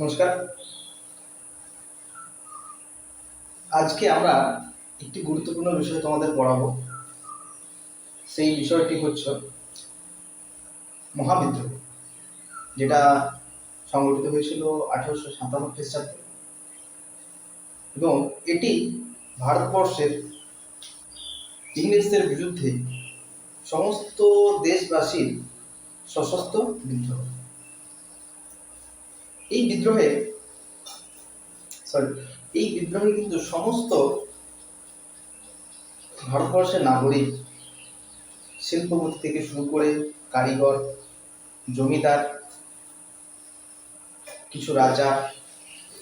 নমস্কার। আজকে আমরা একটি গুরুত্বপূর্ণ বিষয় তোমাদের পড়াবো। সেই বিষয়টি হচ্ছে মহাবিদ্রোহ, যেটা সংগঠিত হয়েছিল আঠারোশো সাতান্ন খ্রিস্টাব্দে। এবং এটি ভারতবর্ষের ইংরেজদের বিরুদ্ধে সমস্ত দেশবাসীর সশস্ত্র বিদ্রোহ। এই বিদ্রোহে সরি এই বিদ্রোহে কিন্তু সমস্ত ভারতবর্ষের নাগরিক শিল্পপতি থেকে শুরু করে কারিগর, জমিদার, কিছু রাজা,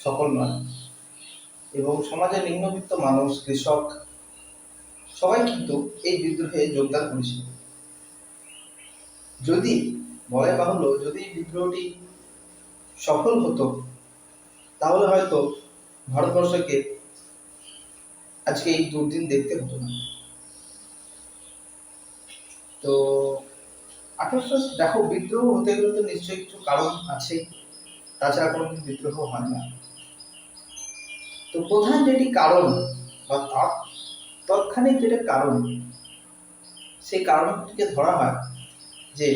সকল নয়। এবং সমাজের নিম্নবিত্ত মানুষ, কৃষক, সবাই কিন্তু এই বিদ্রোহে যোগদান করেছিল। যদি বলে বাহুল্য, যদি বিদ্রোহটি সফল হতো, তাহলে হয়তো ভারতবর্ষকে আজকে এই দুর্দিন দেখতে হতো না। তো আঠারোশো, দেখো বিদ্রোহ হতে গেলে তো নিশ্চয়ই কিছু কারণ আছে, তাছাড়া কোনো বিদ্রোহ হয় না। তো প্রধান যেটি কারণ, বা তৎক্ষণিক যেটা কারণ, সেই কারণটিকে ধরা হয় যে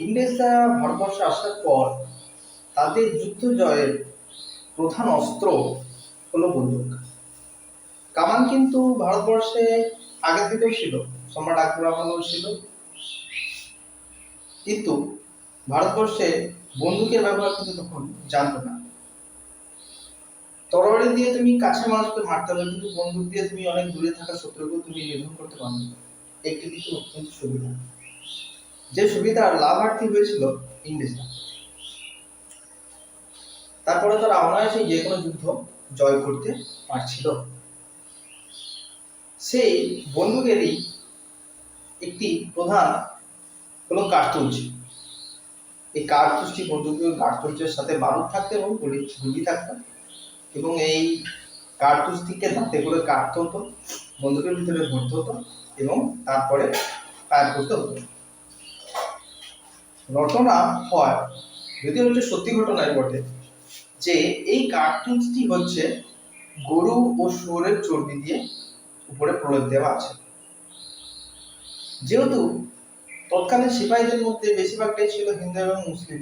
ইংরেজরা ভারতবর্ষে আসার পর তাদের যুদ্ধ জয়ের প্রধান অস্ত্র হলো বন্দুক। কামান কিন্তু ভারতবর্ষে আগে থেকেও ছিল, সম্রাট আকবর আমলেও ছিল। কিন্তু ভারতবর্ষে বন্দুকের ব্যবহার কিন্তু তখন জানতো না। তরবারি দিয়ে তুমি কাছে মানুষকে মারতে পারবে কিন্তু বন্দুক দিয়ে তুমি অনেক দূরে থাকা শত্রুকেও তুমি নিধন করতে পারবে একটি দিকে অত্যন্ত সুবিধা। যে সুবিধার লাভার্থী হয়েছিল ইংরেজরা। তারপরে তারা অনায়াসে যে কোনো যুদ্ধ জয় করতে পারছিল। সেই বন্দুকেরই একটি প্রধান হলো কার্তুজ। এই কার্তুজটি বন্দুকের কার্তুজের সাথে বারুদ থাকতো এবং গুলি গুলি থাকতো এবং এই কার্তুজটিকে দাঁতে করে কাটতে হতো, বন্দুকের ভিতরে ভরতে হতো এবং তারপরে ফায়ার করতে হতো। ঘটনা হয়, যদিও হচ্ছে সত্যি ঘটনাই বটে যে এই কার্টুনটি হচ্ছে গরু ও শুয়োরের চর্বি দিয়ে উপরে প্রলেপ দেওয়া আছে। যেহেতু তৎকালীন সিপাহীদের মধ্যে বেশিরভাগটাই ছিল হিন্দু এবং মুসলিম,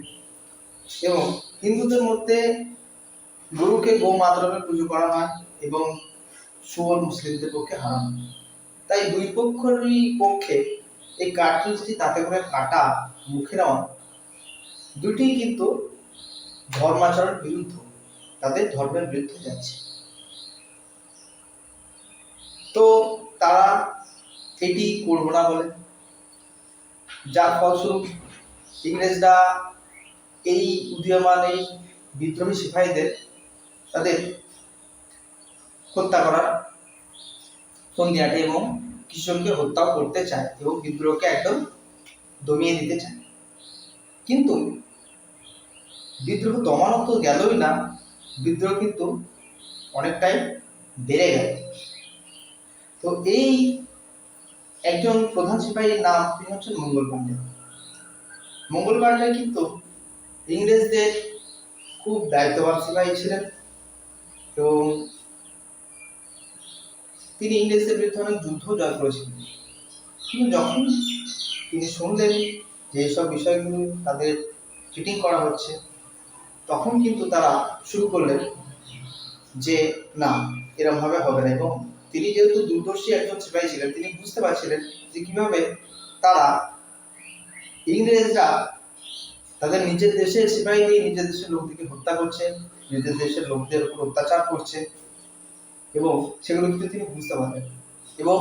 এবং হিন্দুদের মধ্যে গরুকে গো মাতরমে পুজো করা হয় এবং শুয়োর মুসলিমদের পক্ষে হারাম তাই দুই পক্ষেরই পক্ষে এই কার্টুনটি তাতে করে কাটা মুখে নেওয়া দুটি কিন্তু ধর্মাচরণের বিরুদ্ধ, তাদের ধর্মের বিরুদ্ধে যাচ্ছে। তো তারা এটি করব না বলে। যার ফলস্বরূপ ইংরেজরা এই উদীয়মান, এই বিদ্রোহী সিপাহীদের তাদের হত্যা করার ফন্দি আটে এবং কিছুজনকে হত্যাও করতে চায় এবং বিদ্রোহকে একদম দমিয়ে দিতে চায়। কিন্তু বিদ্রোহ দমানো তো গেলই না, বিদ্রোহ কিন্তু অনেকটাই বেড়ে গেল। তো এই একজন প্রধান সিপাহীর নাম তিনি হচ্ছেন মঙ্গল পাণ্ডে মঙ্গল পাণ্ডে কিন্তু ইংরেজদের খুব দায়িত্ববান সিপাহী ছিলেন এবং তিনি ইংরেজদের বিরুদ্ধে অনেক যুদ্ধ জয় করেছিলেন কিন্তু যখন তিনি শুনলেন যে এইসব বিষয়গুলো তাদের চিটিং করা হচ্ছে। তখন কিন্তু তারা শুরু করলেন যে, না, এরমভাবে হবে না। এবং তিনি যেহেতু দূরদর্শী একজন সিপাহী ছিলেন, তিনি বুঝতে পারছিলেন যে কীভাবে তারা ইংরেজরা তাদের নিজের দেশের সিপাহী দিয়ে নিজের দেশের লোকদেরকে হত্যা করছে, নিজের দেশের লোকদের উপর অত্যাচার করছে এবং সেগুলো কিন্তু তিনি বুঝতে পারলেন। এবং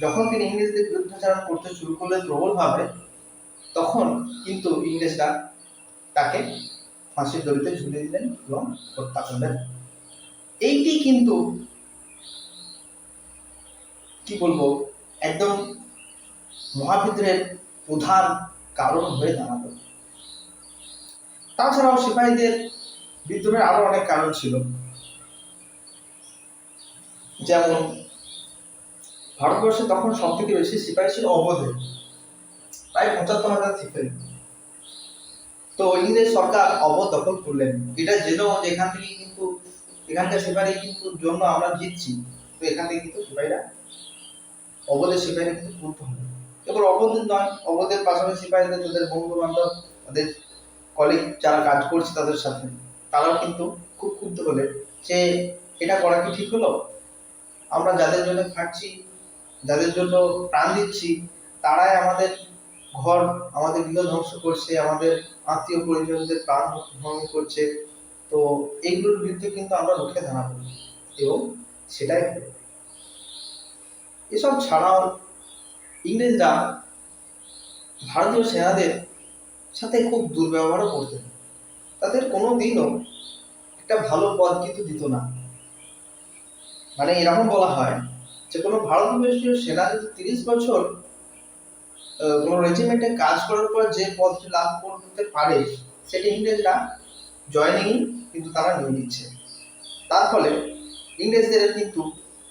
যখন তিনি ইংরেজদের বিরুদ্ধাচারণ করতে শুরু করলেন প্রবলভাবে, তখন কিন্তু ইংরেজরা তাকে ফাঁসির দড়িতে ঝুলিয়ে দিলেন এবং হত্যা করলেন। এইটি কিন্তু কি বলব, একদম মহাবিদ্রের প্রধান কারণ হয়ে দাঁড়াল। তাছাড়াও সিপাহীদের বিদ্রোহের আরও অনেক কারণ ছিল। যেমন ভারতবর্ষে তখন সব থেকে বেশি সিপাহী ছিল অবধে। প্রায় পঁচাত্তর হাজার সিপাহী। তো ইংরেজ সরকার অবধ দখল করলেন, এটা জেনেও যে এখান থেকে কিন্তু, এখানকার সিপাহী কিন্তু জন্য আমরা জিতছি। তো এখান থেকে কিন্তু সিপাহীরা, অবধের সিপাহীরা কিন্তু ক্রুদ্ধ হলো। এবার অবধের নয়, অবধের পাশাপাশি সিপাহীদের তাদের বন্ধু বান্ধব তাদের কলিগ যারা কাজ করছে তাদের সাথে, তারাও কিন্তু খুব ক্ষুব্ধ হলেন যে, এটা করা কি ঠিক হলো? আমরা যাদের জন্য খাটছি যাদের জন্য প্রাণ দিচ্ছি, তারাই আমাদের ঘর, আমাদের গৃহ ধ্বংস করছে, আমাদের আত্মীয় পরিজনদের প্রাণ ভঙ্গ করছে। তো এইগুলোর বিরুদ্ধে কিন্তু আমরা রুখে দাঁড়াবো এবং সেটাই এসব ছাড়াও ইংরেজরা ভারতীয় সেনাদের সাথে খুব দুর্ব্যবহারও করতেন। তাদের কোনো দিনও একটা ভালো পদ কিন্তু দিত না। মানে এরকম বলা হয় যে কোনো ভারতবর্ষীয় সেনা যদি তিরিশ বছর কোনো রেজিমেন্টে কাজ করার পর যে পদটি লাভ করতে পারে, সেটি ইংরেজরা জয়নিং কিন্তু তারা নিয়ে নিচ্ছে। তার ফলে ইংরেজদের কিন্তু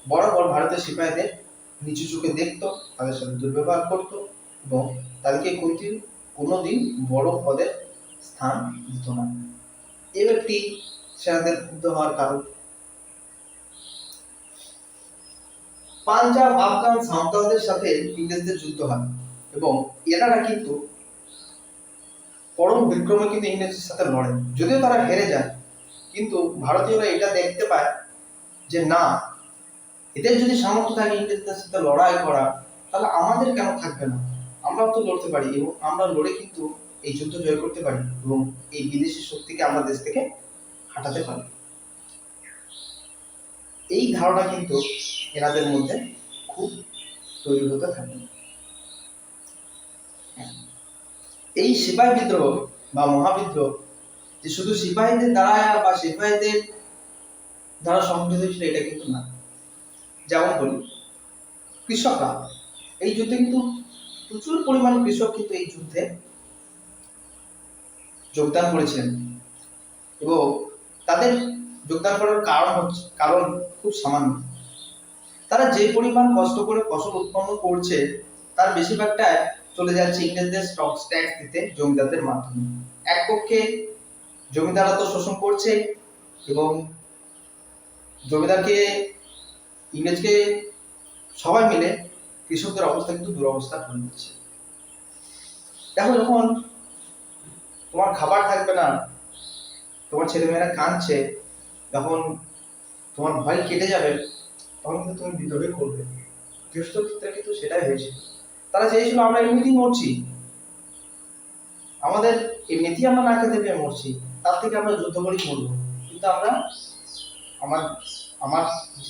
বড় বড় ভারতের সিপাহীদের নিচু চোখে দেখতো, তাদের সাথে দুর্ব্যবহার করতো এবং তাদেরকে কোনটি, কোনোদিন বড় পদের স্থান দিত না। এর একটি সেনাদের ক্ষুব্ধ হওয়ার কারণ পাঞ্জাব, আফগান, সাঁওতালদের সাথে ইংরেজদের যুদ্ধ হয় এবং এনারা কিন্তু পরম বিক্রমে কিন্তু ইংরেজের সাথে লড়ে। যদিও তারা হেরে যায়, কিন্তু ভারতীয়রা এটা দেখতে পায় যে, না, এদের যদি সামর্থ্য থাকে ইংরেজদের সাথে লড়াই করা, তাহলে আমাদের কেন থাকবে না? আমরাও তো লড়তে পারি এবং আমরা লড়ে কিন্তু এই যুদ্ধ জয় করতে পারি এবং এই বিদেশি শক্তিকে আমরা দেশ থেকে হাঁটাতে পারি। এই ধারণা কিন্তু এনাদের মধ্যে খুব তৈরি হতে থাকে। এই সিপাহী বিদ্রোহ বা মহাবিদ্রোহ, যে শুধু সিপাহীদের দ্বারা বা সিপাহীদের দ্বারা সংগঠিত ছিল এটা কিন্তু না। যেমন বলি, কৃষকরা, এই যুদ্ধে কিন্তু প্রচুর পরিমাণ কৃষক কিন্তু এই যুদ্ধে যোগদান করেছিলেন। এবং তাদের যোগদান করার কারণ হচ্ছে, কারণ খুব সামান্য। তারা যে পরিমাণ কষ্ট করে ফসল উৎপন্ন করছে, তার বেশিরভাগটা চলে যাচ্ছে ইংরেজদের স্টক ট্যাক্স দিতে জমিদারদের মাধ্যমে। এক পক্ষে জমিদাররা তো শোষণ করছে এবং জমিদারকে, ইংরেজকে সবাই মিলে কৃষকদের অবস্থা কিন্তু দুরবস্থা করে দিচ্ছে। দেখো যখন তোমার খাবার থাকবে না, তোমার ছেলেমেয়েরা কাঁদছে, তখন তোমার ভয় কেটে যাবে কিন্তু তুমি বিদ্রোহে করবে। কৃষ্ণ কিন্তু সেটাই হয়েছিল তারা চেয়েছিল আমরা এমনিতেই মরছি। আমাদের এই এমনিতেই আমরা না খেতে পেয়ে মরছি। তার থেকে আমরা যুদ্ধ করেই মরবো। কিন্তু আমরা আমার আমার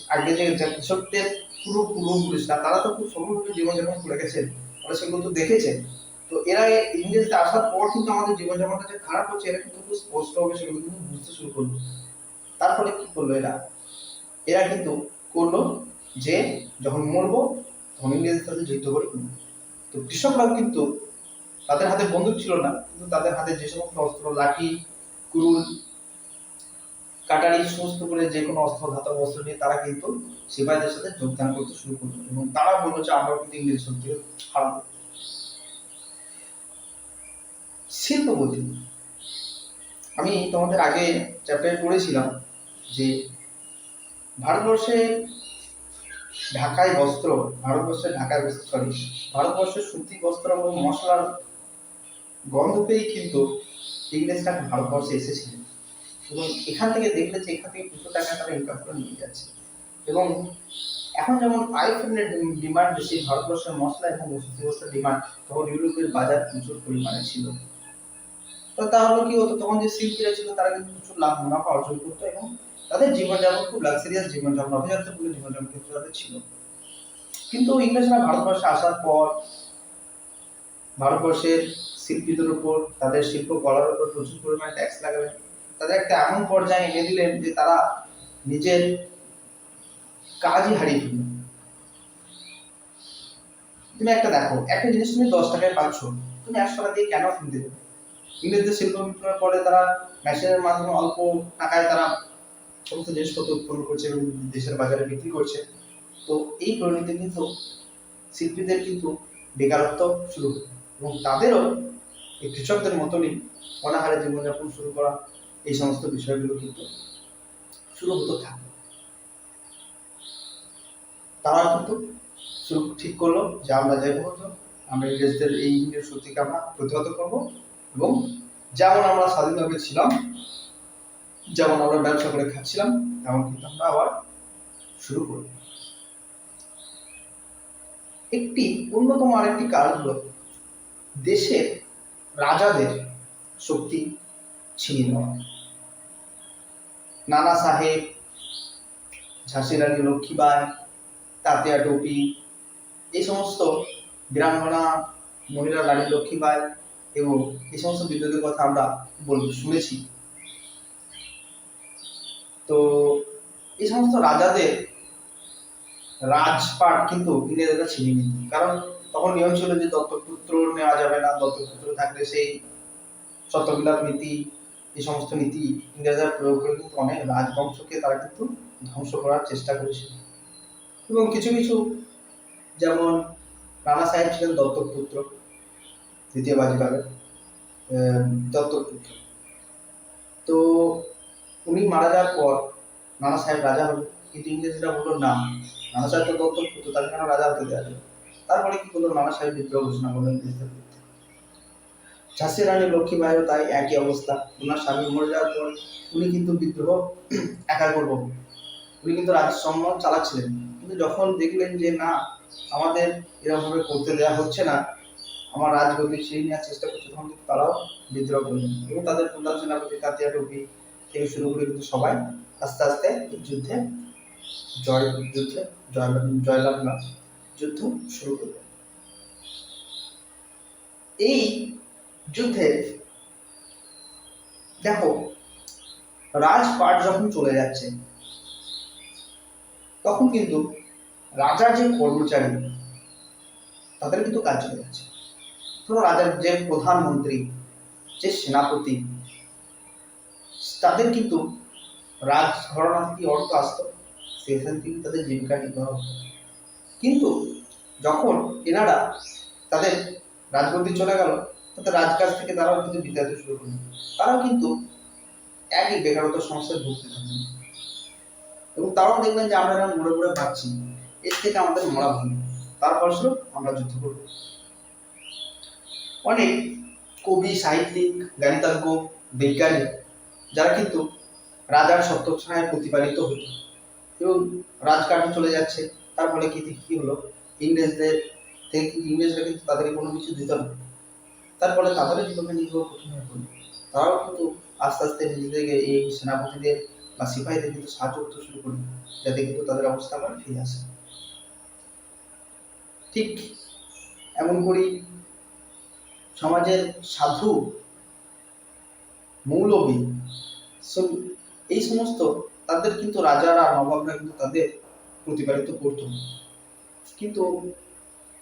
আগে যে কৃষকদের পুরো পূর্বপুরুষরা তারা তো খুব সফলভাবে জীবনযাপন করে গেছেন। ওরা সেগুলো তো দেখেছেন। তো এরা ইংরেজদের আসার পর কিন্তু আমাদের জীবনযাপনটা যে খারাপ হচ্ছে, এরা কিন্তু খুব স্পষ্টভাবে সেগুলো কিন্তু বুঝতে শুরু করল। তার ফলে কি করল এরা? এরা কিন্তু করল যে যখন মরবো, তখন ইংরেজদের সাথে যুদ্ধ করে। তো কৃষকরাও কিন্তু তাদের হাতে বন্দুক ছিল না, কিন্তু তাদের হাতে যে সমস্ত অস্ত্র, লাঠি, কুরুল, কাটারি, সমস্ত করে যে কোনো অস্ত্র, ধাতব অস্ত্র নিয়ে তারা কিন্তু সিপাহীদের সাথে যোগদান করতে শুরু করল এবং তারা বলল যে, আমরাও কিন্তু ইংরেজ শক্তি হারাবো শিল্পপতি, আমি তোমাদের আগে চ্যাপ্টারে পড়েছিলাম যে ভারতবর্ষে ঢাকায় বস্ত্র, ভারতবর্ষে ঢাকায় বস্ত্র সরি ভারতবর্ষের সুতি বস্ত্র এবং মশলার গন্ধ পেয়েই কিন্তু ইংরেজরা ভারতবর্ষে এসেছিলেন। এবং এখান থেকে দেখলে যে এখান থেকে দুশো টাকা তারা ইনকাম করে নিয়ে যাচ্ছে। এবং এখন যেমন আইফোনের ডিমান্ড বেশি, ভারতবর্ষের মশলা এবং সুতি বস্ত্রের ডিমান্ড, তখন ইউরোপের বাজার প্রচুর পরিমাণে ছিল। তো তাহলে কি হতো? তখন যে শিল্পীরা ছিল, তারা কিন্তু প্রচুর লাভ মুনাফা অর্জন করতো এবং তাদের জীবনযাপন খুব লাক্সারিয়াস জীবনযাপন অভিজাত্যপূর্ণ জীবনযাপন কিন্তু তাদের ছিল। কিন্তু ইংরেজরা ভারতবর্ষে আসার পর, ভারতবর্ষের শিল্পীদের উপর, তাদের শিল্প কলার উপর প্রচুর পরিমাণে ট্যাক্স লাগালেন। তাদের একটা এমন পর্যায়ে এনে দিলেন যে তারা নিজের কাজই হারিয়ে ফেলল তুমি একটা দেখো, একটা জিনিস তুমি দশ টাকায় পাচ্ছ, তুমি একশো টাকা দিয়ে কেন কিনতে দেবে ইংরেজদের শিল্প বিপ্লবের পরে তারা মেশিনের মাধ্যমে অল্প টাকায় তারা সমস্ত জিনিসপত্র উৎপন্ন করছে এবং দেশের বাজারে বিক্রি করছে। তো এই পরিণতি কিন্তু শিল্পীদের কিন্তু বেকারত্ব শুরু এবং তাদেরও এই কৃষকদের মতনই অনাহারে জীবনযাপন শুরু করা এই সমস্ত বিষয়গুলো কিন্তু শুরু হতে থাকে তারা কিন্তু ঠিক করল যে আমরা যাই হোক আমরা ইংরেজদের এই ইংরেজ শক্তিকে আমরা প্রতিহত করব এবং যেমন আমরা স্বাধীনভাবে ছিলাম যেমন আমরা ব্যবসা করে খাচ্ছিলাম, তেমন কিন্তু আমরা আবার শুরু করব একটি অন্যতম আরেকটি কারণ হলো, দেশের রাজাদের শক্তি ছিনিয়ে নেওয়া। নানা সাহেব ঝাঁসি রানী লক্ষ্মীবাই, তাতিয়া টোপি, এই সমস্ত বীরাঙ্গনা মহিলা রানী লক্ষ্মীবাই এবং এই সমস্ত বিদ্রোহের কথা আমরা বল শুনেছি। তো এই সমস্ত রাজাদের রাজপাট কিন্তু ইংরেজরা ছিনিয়ে নিত কারণ তখন নিয়ম ছিল যে দত্তপুত্র নেওয়া যাবে না দত্তপুত্র থাকলে সেই সত্যবিলাপ নীতি এই সমস্ত নীতি ইংরেজরা প্রয়োগ করে কিন্তু অনেক রাজবংশকে তারা কিন্তু ধ্বংস করার চেষ্টা করেছিল। এবং কিছু কিছু যেমন রানা সাহেব ছিলেন দত্তক পুত্র দ্বিতীয় বাজিকারের আহ, দত্তক পুত্র তো উনি মারা যাওয়ার পর নানা সাহেব রাজা হলো। কিন্তু ইংরেজরা বলল, না, নানা সাহেব তো দত্তক পুত্র তাকে কেন রাজা হতে দেওয়া তারপরে কি করল? নানা সাহেব বিদ্রোহ ঘোষণা করলেন ইংরেজদের বিরুদ্ধে। ঝাঁসি রানী লক্ষ্মীবাইও তাই একই অবস্থা। ওনার স্বামী মরে যাওয়ার পর উনি কিন্তু বিদ্রোহ একা করব। উনি কিন্তু রাজসম্ম চালাচ্ছিলেন। কিন্তু যখন দেখলেন যে, না, আমাদের এরকমভাবে করতে দেওয়া হচ্ছে না, আমার রাজগতি সেই নেওয়ার চেষ্টা করছে, তখন কিন্তু তারাও বিদ্রোহ করলেন। এবং তাদের প্রধান সেনাপতি কাতিয়া টুপি থেকে শুরু করে কিন্তু সবাই আস্তে আস্তে যুদ্ধে জয়, যুদ্ধে জয়লাভ জয়লাভ না, যুদ্ধ শুরু করলেন এই যুদ্ধে দেখো, রাজপাট যখন চলে যাচ্ছে, তখন কিন্তু রাজার যে কর্মচারী, তাদের কিন্তু কাজ চলে যাচ্ছে। ধরো রাজার যে প্রধানমন্ত্রী, যে সেনাপতি তাদের কিন্তু রাজ ঘরানা থেকে অর্থ আসতো, সেখান থেকে তাদের জীবিকা নির্বাহ হতো কিন্তু যখন এনারা তাদের রাজগদ্দি চলে গেল, তাদের রাজকাজ থেকে তারাও কিন্তু বিতাড়িত শুরু করল। তারাও কিন্তু একই বেকারত্ব সমস্যায় ভুগতে থাকলেন এবং তারাও দেখবেন যে আমরা এরকম মরে মরে ভাবছি, এর থেকে আমাদের মরা ভালো। তার ফলস্বরূপ আমরা যুদ্ধ করব। অনেক কবি, সাহিত্যিক, গাণিতজ্ঞ, বিজ্ঞানী যারা কিন্তু রাজার সত্যছায়ায় প্রতিপালিত হতো এবং রাজকার্য চলে যাচ্ছে, তার ফলে কি কি হলো? ইংরেজদের থেকে ইংরেজরা কিন্তু তাদেরকে কোনো কিছু দিত না। তার ফলে তাদেরও জীবনে নির্ভর কঠিন হয়ে পড়ল। তারাও কিন্তু আস্তে আস্তে নিজেদেরকে এই সেনাপতিদের বা সিপাহীদের কিন্তু সাহায্য করতে শুরু করল, যাতে কিন্তু তাদের অবস্থা আবার ফিরে আসে। ঠিক এমন করি সমাজের সাধু, মৌলবী এই সমস্ত তাদের কিন্তু রাজারা নবাবরা কিন্তু তাদের প্রতিপালিত করত কিন্তু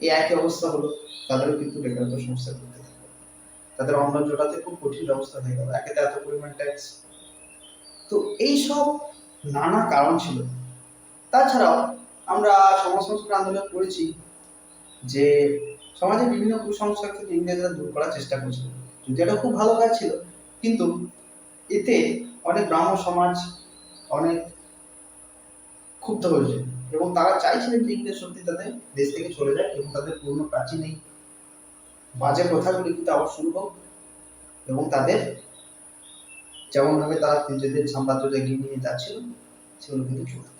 এই একই অবস্থা হলো, তাদেরও কিন্তু বেকারত্ব সমস্যা করতে থাকল তাদের অন্ন জোটাতে খুব কঠিন অবস্থা হয়ে গেল। একেতে এত পরিমাণ ট্যাক্স তো এই সব নানা কারণ ছিল। তাছাড়াও আমরা সমাজ সংস্কার আন্দোলন করেছি যে সমাজে বিভিন্ন কুসংস্কার ইংরেজরা দূর করার চেষ্টা করেছিল। যদি এটা খুব ভালো কাজ ছিল, কিন্তু এতে অনেক ব্রাহ্মণ সমাজ, অনেক ক্ষুব্ধ হয়েছে এবং তারা চাইছিলেন যে ইংরেজ শক্তি তাদের দেশ থেকে চলে যায় এবং তাদের পুরনো প্রাচীন এই বাজে প্রথাগুলি কিন্তু আবার শুরু হোক এবং তাদের যেমনভাবে তারা নিজেদের সাম্রাজ্য এগিয়ে নিয়ে যাচ্ছিল, সেগুলো কিন্তু থাকে।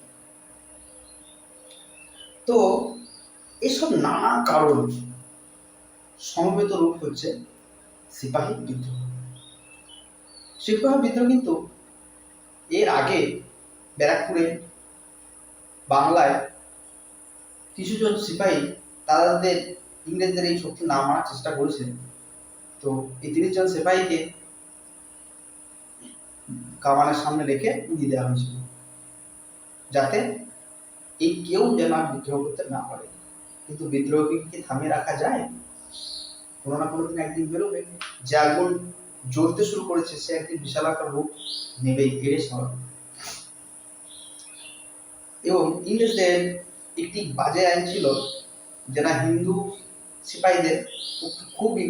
তো এসব নানা কারণ সমবেত রূপ হচ্ছে সিপাহী বিদ্রোহ বিদ্রোহ কিন্তু এর আগে ব্যারাকপুরে, বাংলায় কিছুজন সিপাহী তাদের ইংরেজদের এই শক্তি না মানার চেষ্টা করেছিলেন। তো এই তিরিশ জন সিপাহীকে কামানের সামনে রেখে উড়িয়ে দেওয়া হয়েছিল, যাতে এই কেউ যেন আর বিদ্রোহ করতে না পারে। কিন্তু বিদ্রোহকে কি থামিয়ে রাখা যায়? কোনো না কোনো দিন একদিন বেরোবে। যে আগুন জ্বলতে শুরু করেছে, সে একদিন বিশাল আকার রূপ নেবেই এড়ে স্বাভাবিক এবং ইংরেজদের একটি বাজে আইন ছিল যে না, হিন্দু সিপাহীদের খুবই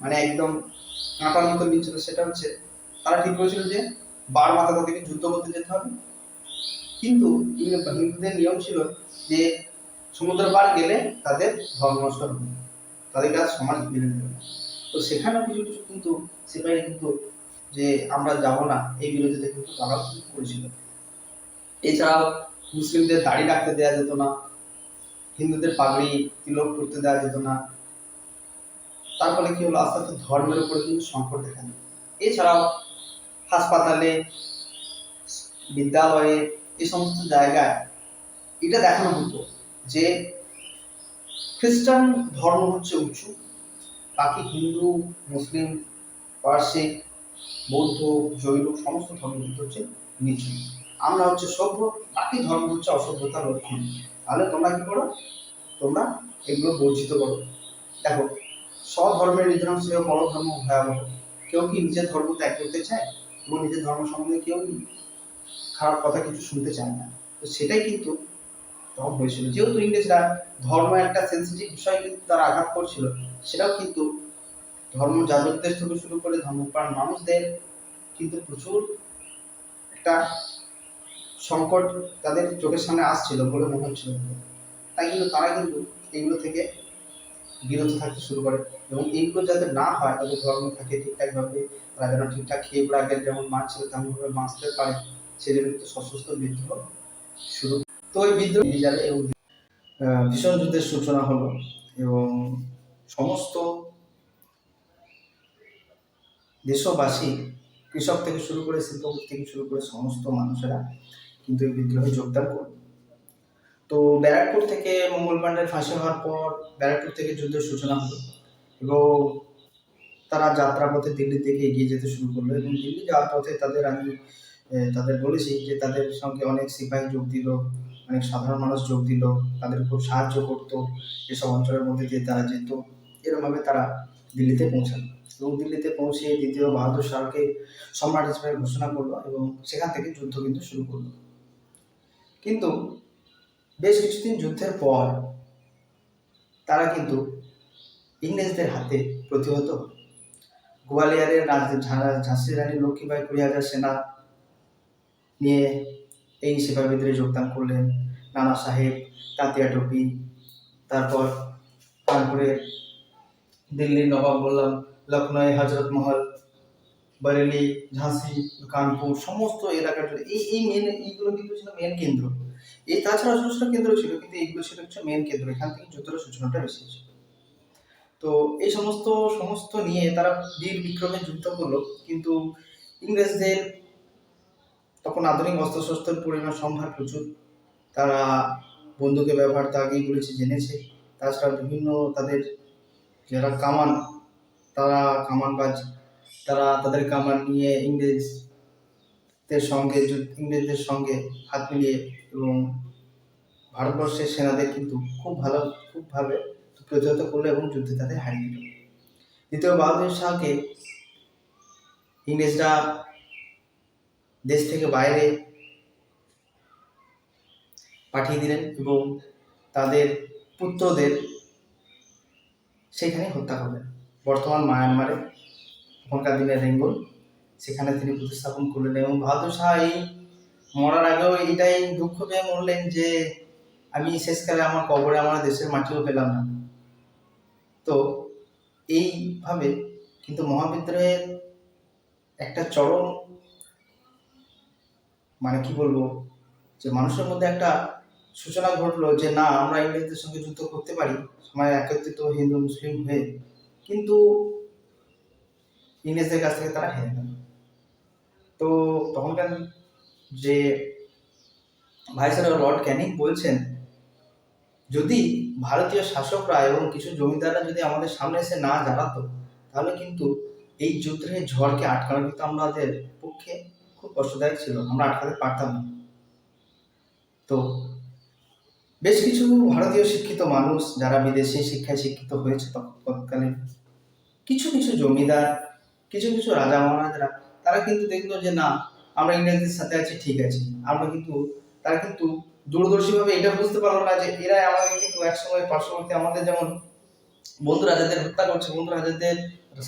মানে একদম কাঁটার মতো নিচ্ছিল সেটা হচ্ছে তারা ঠিক করেছিল যে বার মাথা তাদেরকে যুদ্ধ করতে যেতে হবে কিন্তু হিন্দুদের নিয়ম ছিল যে সমুদ্র পার গেলে তাদের ধর্ম নষ্ট হবে তাদের কাছে সমাজ মেনে নেবে না। তো সেখানেও কিছু কিছু কিন্তু সিপাহী কিন্তু যে আমরা যাব না, এই বিরোধিতা কিন্তু তারাও করেছিল। এছাড়াও মুসলিমদের দাড়ি রাখতে দেওয়া যেত না, হিন্দুদের পাগড়ি তিলক করতে দেওয়া যেত না। তার ফলে কি হলো? আস্তে আস্তে ধর্মের উপরে কিন্তু সংকট দেখা দেয় এছাড়াও হাসপাতালে, বিদ্যালয়ে এই সমস্ত জায়গায় এটা দেখানো হতো যে খ্রিস্টান ধর্ম হচ্ছে উঁচু। বাকি হিন্দু, মুসলিম পার্সিক বৌদ্ধ, জৈন, সমস্ত ধর্ম কিন্তু হচ্ছে নিচু। আমরা হচ্ছে সভ্য, বাকি ধর্ম হচ্ছে অসভ্যতার লক্ষণ তাহলে তোমরা কি করো? তোমরা এগুলো বর্জিত করো। দেখো, স্বধর্মের নিধন সে ধর্ম ভয়াবহ। কেউ কি নিজের ধর্ম ত্যাগ করতে চায়? এবং নিজের ধর্ম সম্বন্ধে কেউ খারাপ কথা কিছু শুনতে চায় না? তো সেটাই কিন্তু তখন হয়েছিল। যেহেতু ইংরেজরা ধর্ম একটা সেন্সিটিভ বিষয় কিন্তু তারা আঘাত করছিল সেটাও কিন্তু ধর্ম যাজকদের থেকে শুরু করে ধর্মপ্রাণ মানুষদের কিন্তু প্রচুর একটা সংকট তাদের চোখের সামনে আসছিল বলে মনে হচ্ছিল। তাই কিন্তু তারা কিন্তু এইগুলো থেকে বিরত থাকতে শুরু করে এবং এইগুলো যাতে না হয় তাদের ধর্ম থাকে ঠিকঠাকভাবে তারা যেন ঠিকঠাক খেয়ে পড়ে আগে যেমন বাঁচছিল তেমনভাবে বাঁচতে পারে সেজন্য কিন্তু সশস্ত্র বিদ্রোহ শুরু। তো ওই বিদ্রোহ যাবে এবং ভীষণ যুদ্ধের সূচনা হলো এবং সমস্ত দেশবাসী, কৃষক থেকে শুরু করে শিল্পপতি থেকে শুরু করে সমস্ত মানুষেরা কিন্তু এই বিদ্রোহে যোগদান করল তো ব্যারাকপুর থেকে মঙ্গল পাণ্ডের ফাঁসি হওয়ার পর ব্যারাকপুর থেকে যুদ্ধের সূচনা হলো এবং তারা যাত্রাপথে দিল্লির দিকে এগিয়ে যেতে শুরু করল এবং দিল্লি যাওয়ার পথে তাদের আমি তাদের বলেছি যে তাদের সঙ্গে অনেক সিপাহী যোগ দিল, অনেক সাধারণ মানুষ যোগ দিল, তাদের খুব সাহায্য করতো এসব অঞ্চলের মধ্যে দিয়ে তারা যেত। এরকমভাবে তারা দিল্লিতে পৌঁছান এবং দিল্লিতে পৌঁছে দ্বিতীয় বাহাদুর শাহকে সম্রাট হিসেবে ঘোষণা করল এবং সেখান থেকে যুদ্ধ কিন্তু শুরু করল। কিন্তু বেশ কিছুদিন যুদ্ধের পর তারা কিন্তু ইংরেজদের হাতে প্রতিহত হলো। গোয়ালিয়রের রাজ ঝা- ঝাঁসির রানী লক্ষ্মীবাই কুড়ি হাজার সেনা নিয়ে এই সিপাহী বিদ্রোহে যোগদান করলেন। নানা সাহেব, তাতিয়া টপি, তারপর কানপুরে দিল্লির নবাব বললাম লখনৌ হজরত মহল, বরেলি, ঝাঁসি, কানপুর, সমস্ত এলাকাটা এই এই মেন এইগুলো কিন্তু ছিল মেন কেন্দ্র। এই তাছাড়া ছোটো কেন্দ্র ছিল, কিন্তু এইগুলো ছিল হচ্ছে মেন কেন্দ্র। এখান থেকে যুদ্ধের সূচনাটা বেশি ছিল তো এই সমস্ত সমস্ত নিয়ে তারা বীর বিক্রমে যুদ্ধ করল, কিন্তু ইংরেজদের তখন আধুনিক অস্ত্রশস্ত্রের পরিমাণ সম্ভার প্রচুর। তারা বন্দুকের ব্যবহার তো আগেই বলেছি, জেনেছে। তাছাড়া বিভিন্ন তাদের যারা কামান, তারা কামানবাজ তারা তাদের কামান নিয়ে ইংরেজদের সঙ্গে ইংরেজদের সঙ্গে হাত মিলিয়ে এবং ভারতবর্ষের সেনাদের কিন্তু খুব ভালো, খুব ভাবে প্রতিহত করল এবং যুদ্ধে তাদের হারিয়ে দিল। দ্বিতীয় বাহাদুর শাহকে ইংরেজরা দেশ থেকে বাইরে পাঠিয়ে দিলেন এবং তাদের পুত্রদের সেখানে হত্যা করলেন বর্তমান মায়ানমারে তখনকার দিনের রেঙ্গল সেখানে তিনি প্রতিস্থাপন করলেন এবং বাহাদুর শাহ এই মরার আগেও এটাই দুঃখ পেয়ে মরলেন যে আমি শেষকালে আমার কবরে আমার দেশের মাটিও পেলাম না। তো এইভাবে কিন্তু মহাবিদ্রোহের একটা চরম মানে কি বলব? যে মানুষের মধ্যে একটা সূচনা ঘটলো যে, না, আমরা ইংরেজদের সঙ্গে যুদ্ধ করতে পারি। সবাই একত্রিত হিন্দু, মুসলিম হয়ে। কিন্তু ইংরেজদের কাছ থেকে তারা হেরে গেল। তো তখনকার যে ভাইসরয় লর্ড ক্যানিং বলছেন, যদি ভারতীয় শাসকরা এবং কিছু জমিদাররা যদি আমাদের সামনে এসে না দাঁড়াতো তাহলে কিন্তু এই যুদ্ধের ঝড়কে আটকানো কিন্তু আমাদের পক্ষে খুব কষ্টদায়ক ছিল। আমরা আটকাতে পারতাম না। তো বেশ কিছু ভারতীয় শিক্ষিত মানুষ যারা বিদেশি শিক্ষায় শিক্ষিত হয়েছে তৎকালে। কিছু কিছু জমিদার, কিছু কিছু রাজা মহারাজরা, তারা কিন্তু দেখল যে না, আমরা ইংরেজদের সাথে আছি, ঠিক আছে। আমরা কিন্তু, তারা কিন্তু দূরদর্শীভাবে এটা বুঝতে পারল না যে এরাই আমাদের কিন্তু একসময়, পার্শ্ববর্তী আমাদের যেমন বন্ধু রাজাদের হত্যা করছে বন্ধু রাজাদের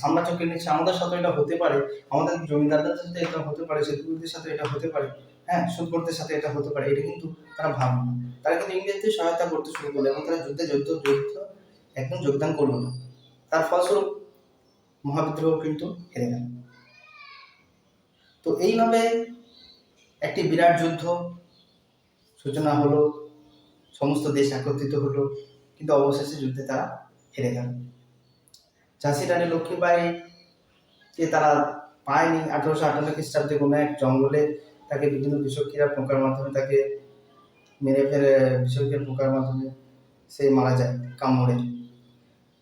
সাম্রাজ্যকে নিচ্ছে, আমাদের সাথে এটা হতে পারে। আমাদের জমিদারদের সাথে এটা হতে পারে সেতুপতিদের সাথে এটা হতে পারে। হ্যাঁ সুদকরদের সাথে এটা হতে পারে, এটা কিন্তু তারা ভাবলো না। তারা কিন্তু ইংরেজদের সহায়তা করতে শুরু করল এবং তারা যুদ্ধে যুদ্ধ যুদ্ধ একদম যোগদান করল না। তার ফলস্বরূপ মহাবিদ্রোহ কিন্তু হেরে গেল। তো এইভাবে একটি বিরাট যুদ্ধ সূচনা হলো, সমস্ত দেশ একত্রিত হলো, কিন্তু অবশেষে যুদ্ধে তারা হেরে গেল। ঝাঁসি রানী লক্ষ্মীবাইকে তারা পায়নি। আঠারোশো আটান্ন খ্রিস্টাব্দে কোনো এক জঙ্গলে তাকে বিভিন্ন বিষক্রিয়ার পোকার মাধ্যমে তাকে মেরে ফেলে বিষক্রিয়ার পোকার মাধ্যমে সে মারা যায় কামড়ে।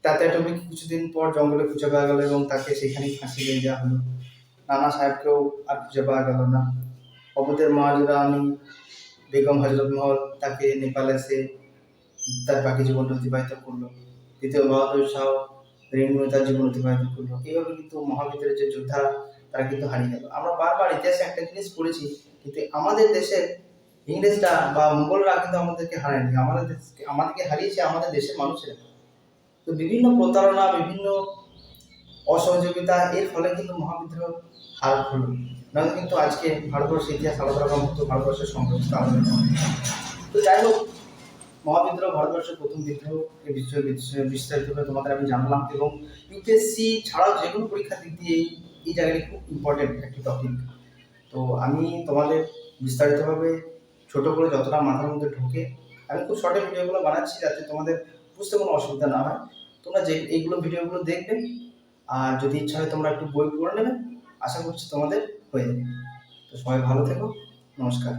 তাতে টপিক কিছুদিন পর জঙ্গলে খুঁজে পাওয়া গেল এবং তাকে সেখানেই ফাঁসি দিয়ে দেওয়া হলো। নানা সাহেবকেও আর খুঁজে পাওয়া গেল না। অবুদের মহাজুরা আমি বেগম হজরত মহল তাকে নেপালে সে তার বাকি জীবনটা অতিবাহিত করল। দ্বিতীয় বাহাদুর শাহ রেণু তার জীবন অতিবাহিত করল। এইভাবে কিন্তু মহাবিদ্রের যে যোদ্ধা তারা কিন্তু হারিয়ে গেল। আমরা বারবার ইতিহাসে একটা জিনিস পড়েছি, কিন্তু আমাদের দেশের ইংরেজরা বা মুঘলরা কিন্তু আমাদেরকে হারায়নি। আমাদের আমাদেরকে হারিয়েছে আমাদের দেশের মানুষেরা। তো বিভিন্ন প্রতারণা, বিভিন্ন অসহযোগিতা, এর ফলে কিন্তু মহাবিদ্রোহ হার হলো। নাহলে কিন্তু আজকে ভারতবর্ষের ইতিহাস আলাদা রকম হতো, ভারতবর্ষের সংগ্রামটা আলাদা তো যাই হোক, মহাবিদ্রোহ ভারতবর্ষের প্রথম বিদ্রোহ এই বিষয়ে বিস্তারিতভাবে তোমাদের আমি জানলাম এবং ইউপিএসসি ছাড়াও যে কোনো পরীক্ষার দিক দিয়ে এই এই জায়গাটি খুব ইম্পর্টেন্ট একটি টপিক তো আমি তোমাদের বিস্তারিতভাবে ছোট করে যতটা মাথার মধ্যে ঢোকে, আমি খুব শর্টে ভিডিওগুলো বানাচ্ছি যাতে তোমাদের বুঝতে কোনো অসুবিধা না হয়। তোমরা যে এইগুলো ভিডিওগুলো দেখবে আর যদি ইচ্ছা হয় তোমরা একটু বই পড়ে নেবে, আশা করছি তোমাদের হয়ে যাবে। তো সবাই ভালো থেকো, নমস্কার।